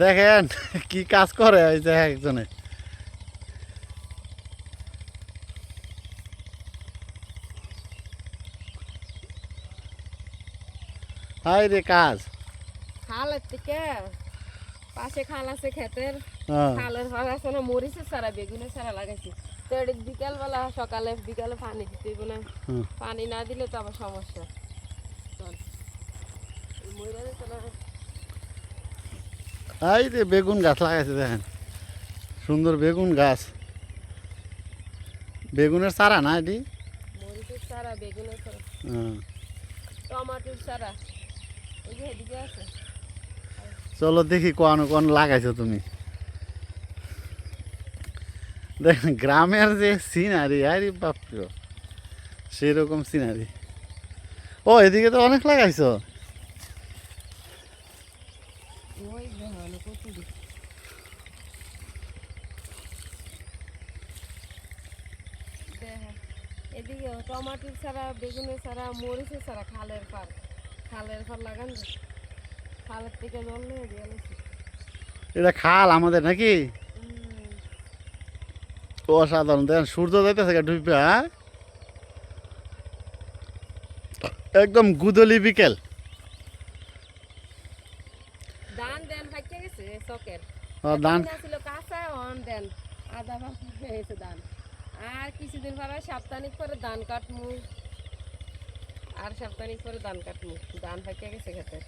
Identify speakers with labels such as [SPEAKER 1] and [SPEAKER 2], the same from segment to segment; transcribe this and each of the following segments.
[SPEAKER 1] দেখেন কি কাজ করে ওই যে একজনে। হাই রে কাজ।
[SPEAKER 2] খালের থেকে পাশে খাল আছে ক্ষেতের।
[SPEAKER 1] হ্যাঁ
[SPEAKER 2] খালের ঘর আছে না মরিচের সারা বেগুনের সারা লাগাইছি। তো এটা বিকালবেলা সকালে বিকালে পানি দিতে না। পানি না দিলে তো আবার সমস্যা। চল। যেতে না।
[SPEAKER 1] এই রে বেগুন গাছ লাগাইছে দেখেন। সুন্দর বেগুন গাছ। বেগুনের চারা না এটি? হ্যাঁ।
[SPEAKER 2] যে
[SPEAKER 1] চলো দেখি কোন কোন লাগাইছো তুমি। দেখেন গ্রামের যে সিনারি আরে বাপ। সেরকম সিনারি। ও এদিকে তো অনেক লাগাইছো?
[SPEAKER 2] ওই ভালো কচুরি দেখা এদিকে টমাটোর ছাড়া বেগুনের ছাড়া মরিচের ছাড়া খালের পার খালের পার লাগান খালের থেকে জল নিয়ে দিয়ে
[SPEAKER 1] এটা খাল আমাদের নাকি? অসাধারণ দেখেন সূর্য যাইতেছে ডুবে হ্যাঁ? একদম গুদলি বিকেল
[SPEAKER 2] ধান দেন ফাইকে
[SPEAKER 1] ধান
[SPEAKER 2] ছিল কাঁচা অন দেন ধান। আর কিছুদিন পরে সাপ্তাহিক পরে ধান কাটমু। আর সাপ্তাহিক পরে ধান কাটমু। ধান গেছে খেতে।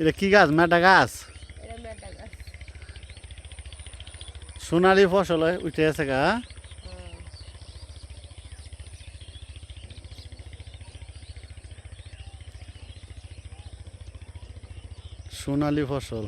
[SPEAKER 1] এটা কি গাছ? মেটা গাছ?
[SPEAKER 2] এটা মেটা গাছ।
[SPEAKER 1] সোনালি ফসল হয়, উঠে আছে গা। সোনালি ফসল।